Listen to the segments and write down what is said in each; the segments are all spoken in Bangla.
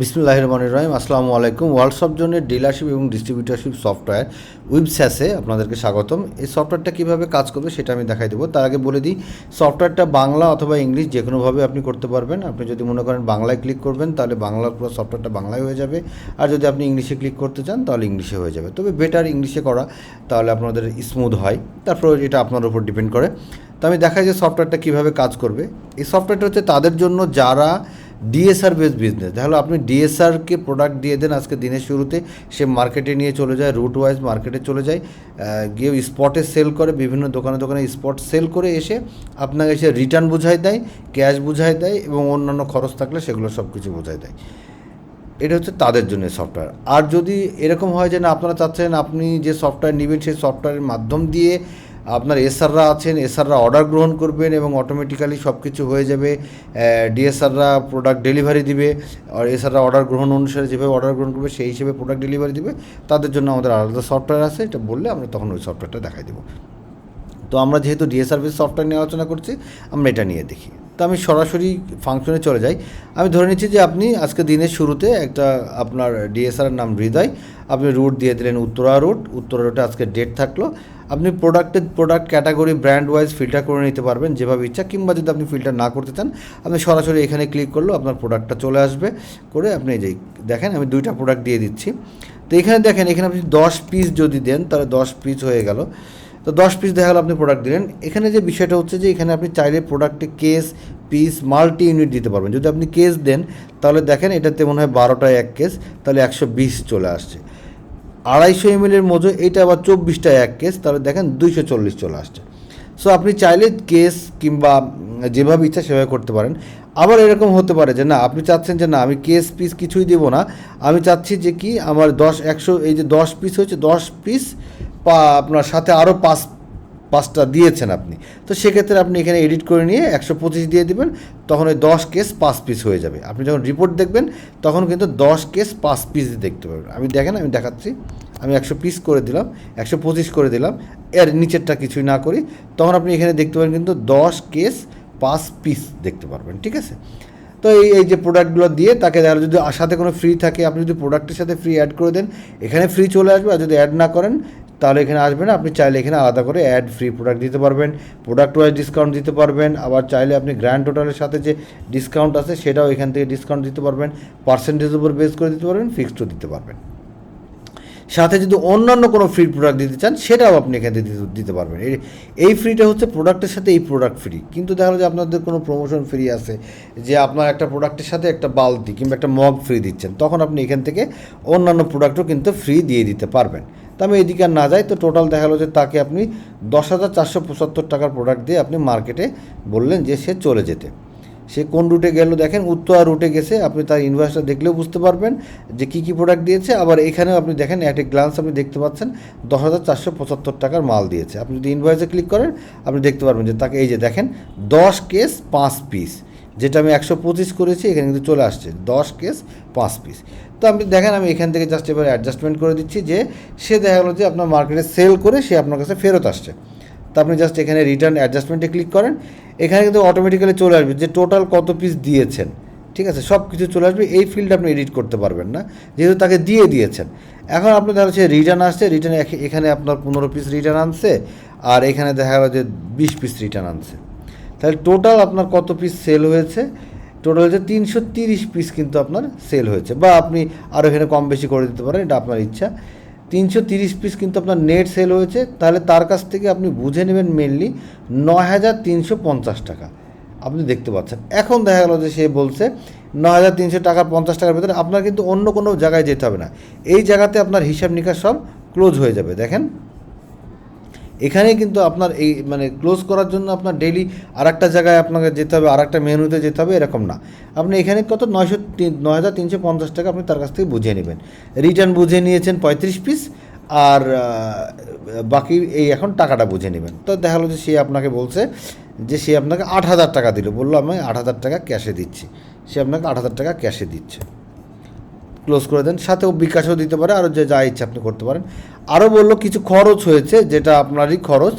বিসমুল্লাহ রহমান রহিম আসসালামু আলাইকুম। ওয়ার্ল্ডসপ জোনের ডিলারশিপ এবং ডিস্ট্রিবিউটারশিপ সফটওয়্যার উইবস্যাসে আপনাদেরকে স্বাগতম। এই সফটওয়্যারটা কীভাবে কাজ করবে সেটা আমি দেখাই দেবো। তার আগে বলে দিই সফটওয়্যারটা বাংলা অথবা ইংলিশ যে কোনোভাবে আপনি করতে পারবেন। আপনি যদি মনে করেন বাংলায় ক্লিক করবেন, তাহলে বাংলার পুরো সফটওয়্যারটা বাংলায় হয়ে যাবে। আর যদি আপনি ইংলিশে ক্লিক করতে চান, তাহলে ইংলিশে হয়ে যাবে। তবে বেটার ইংলিশে করা, তাহলে আপনাদের স্মুথ হয়। তারপর এটা আপনার উপর ডিপেন্ড করে। তো আমি দেখাই যে সফটওয়্যারটা কীভাবে কাজ করবে। এই সফটওয়্যারটা হচ্ছে তাদের জন্য যারা ডিএসআর বেস বিজনেস তাহলে আপনি ডিএসআরকে প্রোডাক্ট দিয়ে দেন আজকে দিনের শুরুতে। সে মার্কেটে নিয়ে চলে যায় রুট ওয়াইজ মার্কেটে চলে যায়। গিয়ে স্পটে সেল করে, বিভিন্ন দোকানে দোকানে স্পট সেল করে এসে আপনাকে এসে রিটার্ন বুঝাই দেয় ক্যাশ বুঝাই দেয় এবং অন্যান্য খরচ থাকলে সেগুলো সব কিছু বোঝাই দেয়। এটা হচ্ছে তাদের জন্য সফটওয়্যার আর যদি এরকম হয় যে না, আপনারা চাচ্ছেন আপনি যে সফটওয়্যার নেবেন, সেই সফটওয়্যারের মাধ্যম দিয়ে আপনার এসআররা আছেন, এসআররা অর্ডার গ্রহণ করবেন এবং অটোমেটিক্যালি সব কিছু হয়ে যাবে ডিএসআররা প্রোডাক্ট ডেলিভারি দিবে, আর এসআররা অর্ডার গ্রহণ অনুসারে যেভাবে অর্ডার গ্রহণ করবে সেই হিসেবে প্রোডাক্ট ডেলিভারি দিবে, তাদের জন্য আমাদের আলাদা সফটওয়্যার আছে, এটা বললে আমরা তখন ওই সফটওয়্যারটা দেখাই দেবো। তো আমরা যেহেতু ডিএসআরভিস সফটওয়্যার নিয়ে আলোচনা করছি, আমরা এটা নিয়ে দেখি। তো আমি সরাসরি ফাংশনে চলে যাই। আমি ধরে নিচ্ছি যে আপনি আজকে দিনের শুরুতে একটা আপনার ডিএসআর নাম হৃদয়, আপনি রুট দিয়ে দিলেন উত্তরা রুট উত্তরা রুটে আজকে ডেট থাকল। আপনি প্রোডাক্টের product category brand wise filter করে নিতে পারবেন যেভাবে ইচ্ছা, কিংবা যদি আপনি ফিল্টার না করতে চান, আপনি সরাসরি এখানে ক্লিক করলেও আপনার প্রোডাক্টটা চলে আসবে। করে আপনি যে দেখেন, আমি দুইটা প্রোডাক্ট দিয়ে দিচ্ছি। তো এখানে দেখেন, এখানে আপনি দশ পিস যদি দেন, তাহলে দশ পিস হয়ে গেল। তো দশ পিস দেখা গেলো আপনি প্রোডাক্ট দিলেন। এখানে যে বিষয়টা হচ্ছে যে এখানে আপনি চাইলে প্রোডাক্টে কেস পিস মাল্টি ইউনিট দিতে পারবেন। যদি আপনি কেস দেন, তাহলে দেখেন এটাতে মনে হয় বারোটায় এক কেস তাহলে একশো বিশ চলে আসছে। আড়াইশো এমএলের মজো এটা আবার চব্বিশটা এক কেস তাহলে দেখেন দুইশো চল্লিশ চলে আসছে। সো আপনি চাইলে কেস কিংবা যেভাবে ইচ্ছা সেভাবে করতে পারেন। আবার এরকম হতে পারে যে, না, আপনি চাচ্ছেন যে, না, আমি কেস পিস কিছুই দেবো না। আমি চাচ্ছি যে, কি আমার দশ, একশো, এই যে দশ পিস হচ্ছে দশ পিস পা, আপনার সাথে আরও পাঁচ পাঁচটা দিয়েছেন আপনি। তো সেক্ষেত্রে আপনি এখানে এডিট করে নিয়ে একশো পঁচিশ দিয়ে দিবেন, তখন ওই দশ কেস পাঁচ পিস হয়ে যাবে। আপনি যখন রিপোর্ট দেখবেন, তখন কিন্তু দশ কেস পাঁচ পিস দেখতে পাবেন আমি দেখেন, আমি দেখাচ্ছি। আমি একশো পিস করে দিলাম, একশো পঁচিশ করে দিলাম। এর নিচেরটা কিছুই না করি, তখন আপনি এখানে দেখতে পাবেন কিন্তু দশ কেস পাঁচ পিস দেখতে পারবেন, ঠিক আছে? তো এই এই যে প্রোডাক্টগুলো দিয়ে তাকে দেখা যদি সাথে কোনো ফ্রি থাকে, আপনি যদি প্রোডাক্টের সাথে ফ্রি অ্যাড করে দেন, এখানে ফ্রি চলে আসবে। আর যদি অ্যাড না করেন তাহলে এখানে আসবেন, আপনি চাইলে এখানে আলাদা করে অ্যাড ফ্রি প্রোডাক্ট দিতে পারবেন। প্রোডাক্ট ওয়াইজ ডিসকাউন্ট দিতে পারবেন, আবার চাইলে আপনি গ্র্যান্ড টোটালের সাথে যে ডিসকাউন্ট আছে সেটাও এখান থেকে ডিসকাউন্ট দিতে পারবেন। পার্সেন্টেজের উপর বেস করে দিতে পারবেন ফিক্সডও দিতে পারবেন। সাথে যদি অন্যান্য কোনো ফ্রি প্রোডাক্ট দিতে চান, সেটাও আপনি এখান থেকে দিতে পারবেন। এই ফ্রিটা হচ্ছে প্রোডাক্টের সাথে এই প্রোডাক্ট ফ্রি কিন্তু দেখা যে আপনাদের কোনো প্রমোশন ফ্রি আছে, যে আপনার একটা প্রোডাক্টের সাথে একটা বালতি কিংবা একটা মগ ফ্রি দিচ্ছেন, তখন আপনি এখান থেকে অন্যান্য প্রোডাক্টও কিন্তু ফ্রি দিয়ে দিতে পারবেন। তো আমি এদিকে আর না যাই, তো টোটাল দেখা গেলো যে তাকে আপনি দশ হাজার চারশো পঁচাত্তর টাকার প্রোডাক্ট দিয়ে আপনি মার্কেটে বললেন যে সে চলে যেতে। সে কোন রুটে গেল দেখেন, উত্তরা রুটে গেছে, আপনি তার ইনভয়েসটা দেখলেও বুঝতে পারবেন যে কী কী প্রোডাক্ট দিয়েছে, আবার এখানেও আপনি দেখেন অ্যাট এ গ্লান্স আপনি দেখতে পাচ্ছেন, দশ হাজার চারশো পঁচাত্তর টাকার মাল দিয়েছে। আপনি যদি ইনভয়েসে ক্লিক করেন, আপনি দেখতে পারবেন যে তাকে এই যে দেখেন, দশ কেস পাঁচ পিস যেটা আমি একশো পঁচিশ করেছি, এখানে কিন্তু চলে আসছে। দশ কেস, পাঁচ পিস। তো আপনি দেখেন, আমি এখান থেকে জাস্ট এবার অ্যাডজাস্টমেন্ট করে দিচ্ছি যে, সে দেখা গেলো যে আপনার মার্কেটে সেল করে সে আপনার কাছে ফেরত আসছে। তো আপনি জাস্ট এখানে রিটার্ন অ্যাডজাস্টমেন্টে ক্লিক করেন। এখানে কিন্তু অটোমেটিক্যালি চলে আসবে যে টোটাল কত পিস দিয়েছেন। ঠিক আছে? সব কিছু চলে আসবে, এই ফিল্ড আপনি এডিট করতে পারবেন না। যেহেতু তাকে দিয়ে দিয়েছেন। এখন আপনি দেখা যাচ্ছে রিটার্ন আসছে রিটার্ন এখানে আপনার পনেরো পিস রিটার্ন আনছে, আর এখানে দেখা গেলো যে বিশ পিস রিটার্ন আনছে। তাহলে টোটাল আপনার কত পিস সেল হয়েছে? টোটাল হচ্ছে তিনশো তিরিশ পিস কিন্তু আপনার সেল হয়েছে। বা আপনি আরও এখানে কম বেশি করে দিতে পারেন, এটা আপনার ইচ্ছা। তিনশো তিরিশ পিস কিন্তু আপনার নেট সেল হয়েছে। তাহলে তার কাছ থেকে আপনি বুঝে নেবেন মেনলি নয় হাজার তিনশো পঞ্চাশ টাকা। আপনি দেখতে পাচ্ছেন। এখন দেখা গেল যে সে বলছে ন হাজার তিনশো টাকা পঞ্চাশ টাকার ভিতরে আপনার কিন্তু অন্য কোনো জায়গায় যেতে হবে না। এই জায়গাতে আপনার হিসাব নিকাশ সব ক্লোজ হয়ে যাবে। দেখেন। এখানে কিন্তু আপনার এই মানে ক্লোজ করার জন্য আপনার ডেইলি আর একটা জায়গায় আপনাকে যেতে হবে আর একটা মেনুতে যেতে হবে, এরকম না। আপনি এখানে কত? নয়শো নয় হাজার তিনশো পঞ্চাশ টাকা আপনি তার কাছ থেকে বুঝিয়ে নেবেন। রিটার্ন বুঝে নিয়েছেন পঁয়ত্রিশ পিস আর বাকি এই এখন টাকাটা বুঝে নেবেন। তো দেখা গেলো যে সে আপনাকে বলছে যে সে আপনাকে আট হাজার টাকা দিল। বলল, আমি আট হাজার টাকা ক্যাশে দিচ্ছি। সে আপনাকে আট হাজার টাকা ক্যাশে দিচ্ছে। ক্লোজ করে দেন, সাথেও বিকাশও দিতে পারে আরও যে যা ইচ্ছা আপনি করতে পারেন। আরও বলল, কিছু খরচ হয়েছে, যেটা আপনারই খরচ।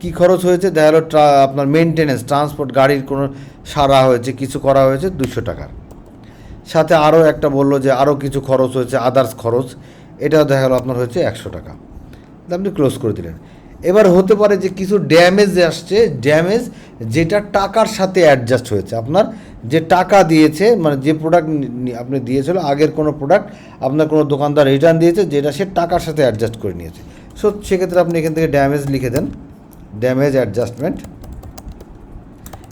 কি খরচ হয়েছে? দেখা গেলো আপনার মেনটেনেন্স ট্রান্সপোর্ট গাড়ির কোনো সারা হয়েছে, কিছু করা হয়েছে, দুশো টাকার। সাথে আরও একটা বলল যে আরও কিছু খরচ হয়েছে আদার্স খরচ। এটাও দেখা গেলো আপনার হয়েছে একশো টাকা। আপনি ক্লোজ করে দিলেন। এবার হতে পারে যে কিছু ড্যামেজ আসছে ড্যামেজ যেটা টাকার সাথে অ্যাডজাস্ট হয়েছে। আপনার যে টাকা দিয়েছে মানে যে প্রোডাক্ট আপনি দিয়েছিল, আগের কোনো প্রোডাক্ট আপনার কোনো দোকানদার রিটার্ন দিয়েছে, যেটা সে টাকার সাথে অ্যাডজাস্ট করে নিয়েছে। সো সেক্ষেত্রে আপনি এখান থেকে ড্যামেজ লিখে দেন। ড্যামেজ অ্যাডজাস্টমেন্ট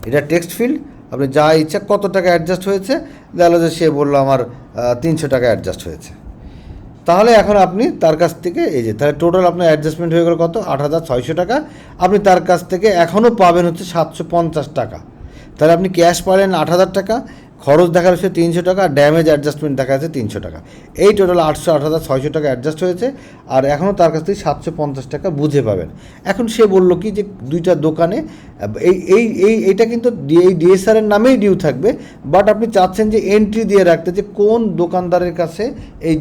এটা টেক্সট ফিল্ড আপনি যা ইচ্ছা কত টাকা অ্যাডজাস্ট হয়েছে, দেখা যে সে বলল আমার তিনশো টাকা অ্যাডজাস্ট হয়েছে। তাহলে এখন আপনি তার কাছ থেকে, এই যে, তাহলে টোটাল আপনার অ্যাডজাস্টমেন্ট হয়ে গেল কত? আট হাজার ছয়শো টাকা। আপনি তার কাছ থেকে এখনও পাবেন হচ্ছে সাতশো পঞ্চাশ টাকা। তাহলে আপনি ক্যাশ পাবেন আট হাজার টাকা, খরচ দেখা যাচ্ছে তিনশো টাকা ড্যামেজ অ্যাডজাস্টমেন্ট দেখা যাচ্ছে তিনশো টাকা। এই টোটাল আটশো আট হাজার ছয়শো টাকা অ্যাডজাস্ট হয়েছে, আর এখনও তার কাছ থেকে সাতশো পঞ্চাশ টাকা বুঝে পাবেন। এখন সে বলল কি যে, দুইটা দোকানে, এই এই এই এইটা কিন্তু এই ডিএসআরের নামেই ডিউ থাকবে বাট আপনি চাচ্ছেন যে এন্ট্রি দিয়ে রাখতে যে কোন দোকানদারের কাছে এই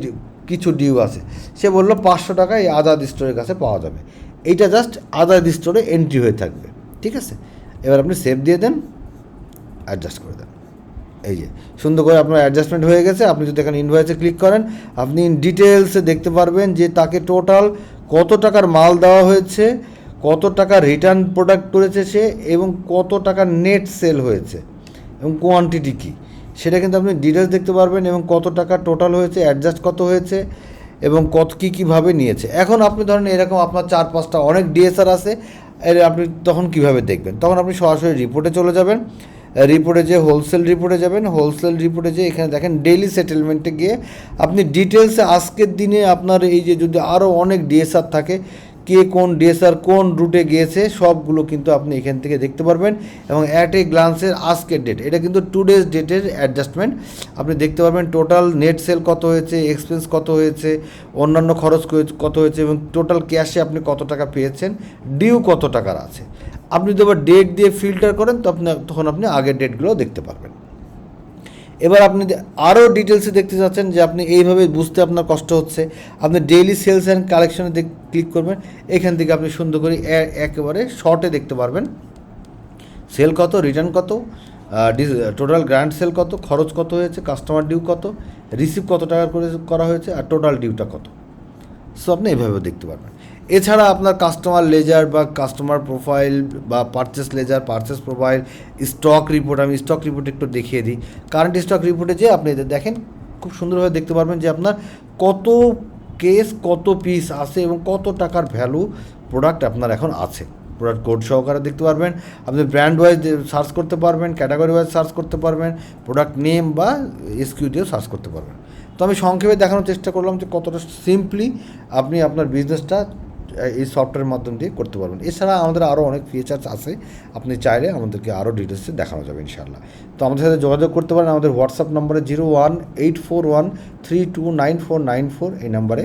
কিছু ডিউ আছে। সে বলল, পাঁচশো টাকা এই আজাদ স্টোরের কাছে পাওয়া যাবে। এইটা জাস্ট আজাদ স্টোরে এন্ট্রি হয়ে থাকবে। ঠিক আছে? এবার আপনি সেভ দিয়ে দেন অ্যাডজাস্ট করে দেন। এই যে, সুন্দর করে আপনার অ্যাডজাস্টমেন্ট হয়ে গেছে। আপনি যদি এখানে ইনভয়েসে ক্লিক করেন, আপনি ডিটেলসে দেখতে পারবেন যে তাকে টোটাল কত টাকার মাল দেওয়া হয়েছে, কত টাকা রিটার্ন প্রোডাক্ট করেছে সে, এবং কত টাকা নেট সেল হয়েছে, এবং কোয়ান্টিটি কী। সেটা কিন্তু আপনি ডিটেলস দেখতে পারবেন এবং কত টাকা টোটাল হয়েছে অ্যাডজাস্ট কত হয়েছে এবং কত কী কীভাবে নিয়েছে। এখন আপনি ধরেন এরকম আপনার চার পাঁচটা অনেক ডিএসআর আছে, এর আপনি তখন কীভাবে দেখবেন? তখন আপনি সরাসরি রিপোর্টে চলে যাবেন। রিপোর্টে যে হোলসেল রিপোর্টে যাবেন হোলসেল রিপোর্টে যে এখানে দেখেন ডেইলি সেটেলমেন্টে গিয়ে আপনি ডিটেলসে আজকের দিনে আপনার এই যে যদি আরও অনেক ডিএসআর থাকে কে কোন ডিএসআর কোন রুটে গিয়েছে, সবগুলো কিন্তু আপনি এখান থেকে দেখতে পারবেন এবং অ্যাট এ গ্লান্সের আজকের ডেট এটা কিন্তু টু ডেজ ডেটের অ্যাডজাস্টমেন্ট আপনি দেখতে পারবেন টোটাল নেট সেল কত হয়েছে এক্সপেন্স কত হয়েছে, অন্যান্য খরচ কত হয়েছে এবং টোটাল ক্যাশে আপনি কত টাকা পেয়েছেন ডিউ কত টাকার আছে। আপনি যদি আবার ডেট দিয়ে ফিল্টার করেন তো আপনি তখন আপনি আগের ডেটগুলো দেখতে পারবেন। এবার আপনি আরও ডিটেলসে দেখতে চাচ্ছেন যে আপনি এইভাবে বুঝতে আপনার কষ্ট হচ্ছে, আপনি ডেইলি সেলস অ্যান্ড কালেকশনে ক্লিক করবেন, এখান থেকে আপনি সুন্দর করে একেবারে শর্টে দেখতে পারবেন। সেল কত রিটার্ন কত টোটাল গ্র্যান্ড সেল কত, খরচ কত হয়েছে কাস্টমার ডিউ কত রিসিভ কত টাকা করে করা হয়েছে, আর টোটাল ডিউটা কত। সো আপনি এভাবেও দেখতে পারবেন। এছাড়া আপনার কাস্টমার লেজার বা কাস্টমার প্রোফাইল বা purchase ledger purchase profile stock report আমি স্টক রিপোর্ট একটু দেখিয়ে দিই। কারেন্ট স্টক রিপোর্টে যে আপনি দেখেন, খুব সুন্দরভাবে দেখতে পারবেন যে আপনার কত কেস কত পিস আছে এবং কত টাকার ভ্যালু প্রোডাক্ট আপনার এখন আছে। প্রোডাক্ট কোড সহকারে দেখতে পারবেন। আপনি ব্র্যান্ড ওয়াইজ সার্চ করতে পারবেন ক্যাটাগরি ওয়াইজ সার্চ করতে পারবেন প্রোডাক্ট নেম বা এসকিউ দিয়েও সার্চ করতে পারবেন। তো আমি সংক্ষেপে দেখানোর চেষ্টা করলাম যে কতটা সিম্পলি আপনি আপনার বিজনেসটা এই সফটওয়্যারের মাধ্যম দিয়ে করতে পারবেন। এছাড়া আমাদের আরও অনেক ফিচার্স আছে। আপনি চাইলে আমাদেরকে আরও ডিটেলসে দেখানো যাবে ইনশাআল্লাহ। তো আমাদের সাথে যোগাযোগ করতে পারেন আমাদের হোয়াটসঅ্যাপ নম্বরে zero one eight four one three two nine four nine four এই নাম্বারে।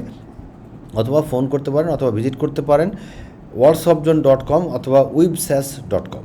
অথবা ফোন করতে পারেন অথবা ভিজিট করতে পারেন। ওয়াটসঅ্যাপজন ডট কম অথবা উইবস্যাস ডট কম